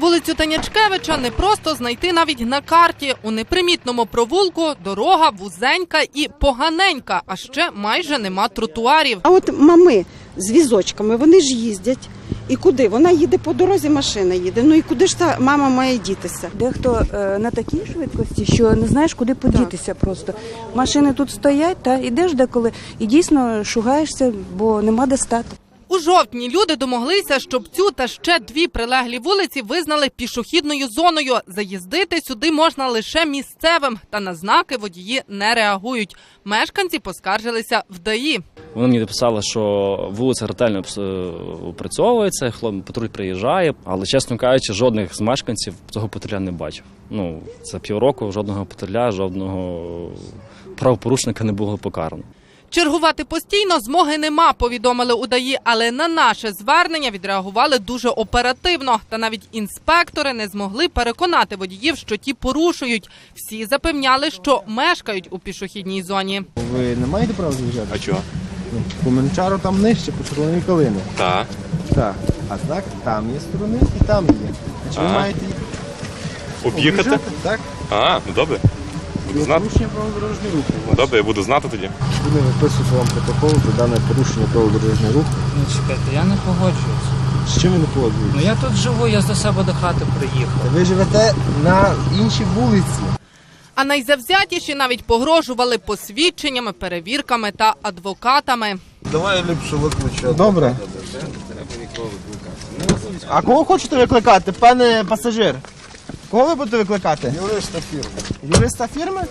Вулицю Танячкевича не просто знайти навіть на карті. У непримітному провулку дорога вузенька і поганенька, а ще майже нема тротуарів. А от мами з візочками, вони ж їздять. І куди? Вона їде по дорозі, машина їде. Ну і куди ж та мама має дітися? Дехто е, на такій швидкості, що не знаєш, куди подітися просто. Машини тут стоять, та ідеш деколи і дійсно шугаєшся, бо нема де стати. У жовтні люди домоглися, щоб цю та ще дві прилеглі вулиці визнали пішохідною зоною. Заїздити сюди можна лише місцевим, та на знаки водії не реагують. Мешканці поскаржилися в ДАІ. Вони мені написали, що вулиця ретельно е, опрацьовується, патруль приїжджає, але чесно кажучи, жодних з мешканців цього патруля не бачив. Ну це півроку жодного патруля, жодного правопорушника не було покарано. Чергувати постійно змоги нема, повідомили у ДАІ, але на наше звернення відреагували дуже оперативно. Та навіть інспектори не змогли переконати водіїв, що ті порушують. Всі запевняли, що мешкають у пішохідній зоні. Ви не маєте права заїжджати? А чого? Ну, по Менчару там нижче, по червоній калини. Так. Так. А знак там є сторони і там є. Чи ви маєте їх Об'їхати? Так. А, ну добре. Буду Є знати. порушення правил дорожнього руху. Добре, я буду знати тоді. Буде виписувати вам протокол за дане порушення правил дорожнього руху. Ну чекайте, я не погоджуюсь. З чим ви не погоджуєтесь? Ну я тут живу, я до себе до хати приїхав. Ви живете на іншій вулиці. А найзавзятіші навіть погрожували посвідченнями, перевірками та адвокатами. Давай ліпше викличу. Добре. А кого хочете викликати, пане пасажир? Кого ви будете викликати? Юриста фірми. Юриста фірми?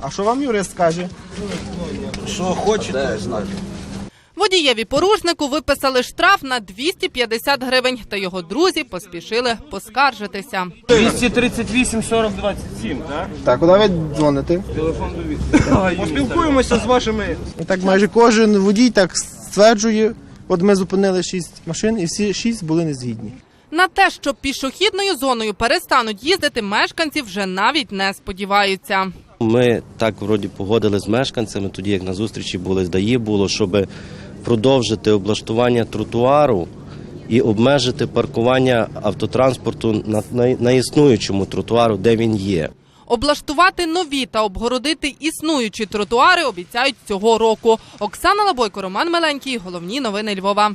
А що вам юрист каже? Що хочете, знати. Водієві порушнику виписали штраф на 250 гривень, та його друзі поспішили поскаржитися. 238 40 27, так? Так, куди ви дзвоните? Телефон довіри. Поспілкуємося з вашими. І так майже кожен водій так стверджує. От ми зупинили шість машин, і всі шість були незгідні. На те, що пішохідною зоною перестануть їздити, мешканці вже навіть не сподіваються. Ми так вроді погодили з мешканцями, тоді як на зустрічі були з ДАІ, було, щоб продовжити облаштування тротуару і обмежити паркування автотранспорту на, на, на існуючому тротуару, де він є. Облаштувати нові та обгородити існуючі тротуари обіцяють цього року. Оксана Лабойко, Роман Меленький. Головні новини Львова.